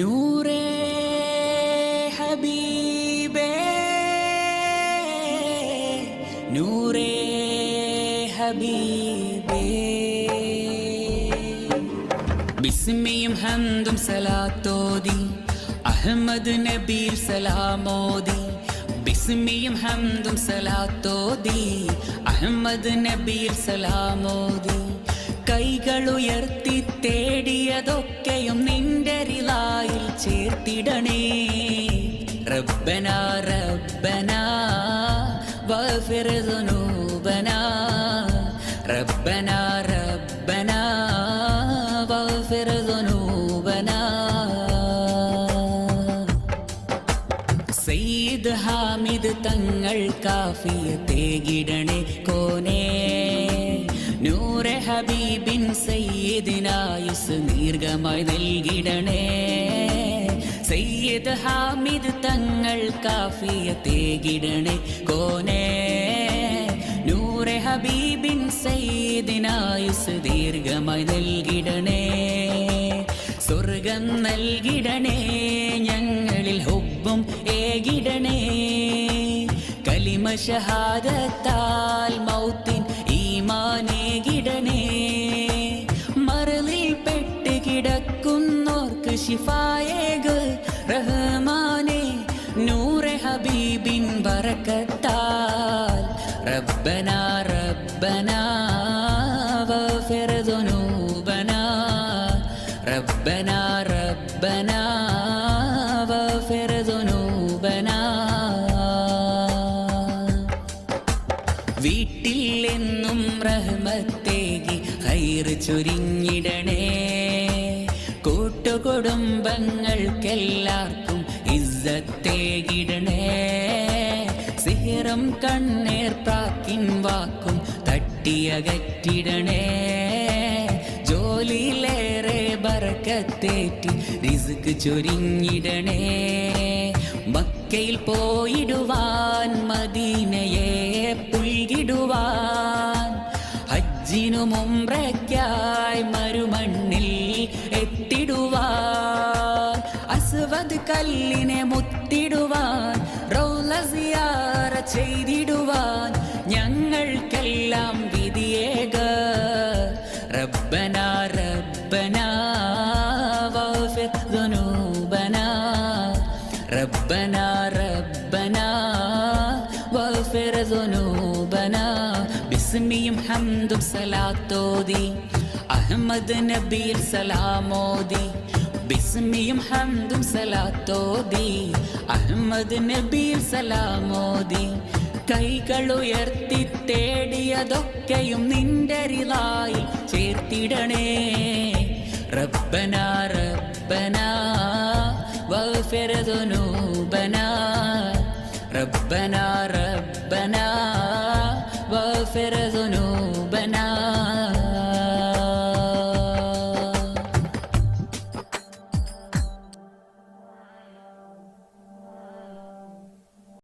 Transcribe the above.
നൂറേ ഹബീബേ നൂറേ ഹബീബേ. ബിസ്മിയും ഹന്തും സലാത്തോതി അഹമ്മദ് നബീർ സലാമോദി. ബിസ്മിയും ഹന്തും സലാത്തോതി അഹമ്മദ് നബീർ സലാമോദി. കൈകൾ ഉയർത്തി തേടിയതൊക്കെയും ചേർത്തിടണേ. റബ്ബന റബ്ബന വഫിർനൂബന റബ്ബന റബ്ബന വഫിർനൂബന സയ്യിദ് ഹാമിദ് തങ്ങൾ കാഫിയ തേകിടണേ കോനേ. നൂറെ ഹബീബിൻ സയ്യിദിനായുസ് ദീർഘമായി നൽകിടണേ. സയ്യിദ് ഹാമിദ് തങ്ങൾ കാഫിയ തേകിടണേ? കോനേ നൂറെ ഹബീബിൻ സയ്യിദിനായുസ് ദീർഘമായി നൽകിടണേ. സ്വർഗം നൽകിടണേ ഞങ്ങളിൽ ഹുബും ഏകിടണേ. കലിമ ഷഹാദത്താൽ മൗത്തിൻ ഈമാനേകിടണേ മറലിൽ പെട്ട് കിടക്കുന്നോർക്ക് ശിഫായേക് റഹ്മാനെ നൂറെ ഹബീബിൻ ബറക്കത്താൽ റബ്ബന റബ്ബന വഫിർ ദുനൂബന റബ്ബന റബ്ബന വഫിർ ദുനൂബന. വീട്ടിൽ എന്നും റഹ്മത്തേകി ഹൈർ ചൊരിഞ്ഞിടണേ. കൂട്ടുകുടുംബങ്ങൾക്കെല്ലാവർക്കും ഇസ്സത്തേകിടണേ സിഹിറും കണ്ണേർ പ്രാക്കിൻ വാക്കും തട്ടിയകറ്റിടണേ ജോലിയിലേറെ ബറക്കത്തേറ്റി റിസ്ക് ചൊരിഞ്ഞിടണേ. മക്കയിൽ പോയിടുവാൻ മദീനയെ പുൽകിടുവാൻ. ഹജ്ജിനു മുമ്പ്രയ്ക്കായി കല്ലിനെ മുത്തിടുവാൻ റൗല സിയാറ ചെയ്തിടുവാൻ ഞങ്ങൾക്കെല്ലാം വിധിയേക റബ്ബന റബ്ബന واغفر ذنوبنا ربنا ربنا واغفر ذنوبنا ബിസ്മിയും ഹംദും സലാത്തോതി അഹമ്മദ് നബിയിൽ സലാമോദി ബിസ്മിയും ഹംദും സലാത്തോതി അഹമ്മദ് നബീൽ സലാമോദി. കൈകൾ ഉയർത്തി തേടിയതൊക്കെയും നിന്റെ റിലായി ചേർത്തിടണേ. റബ്ബന റബ്ബന വഫിറദുനു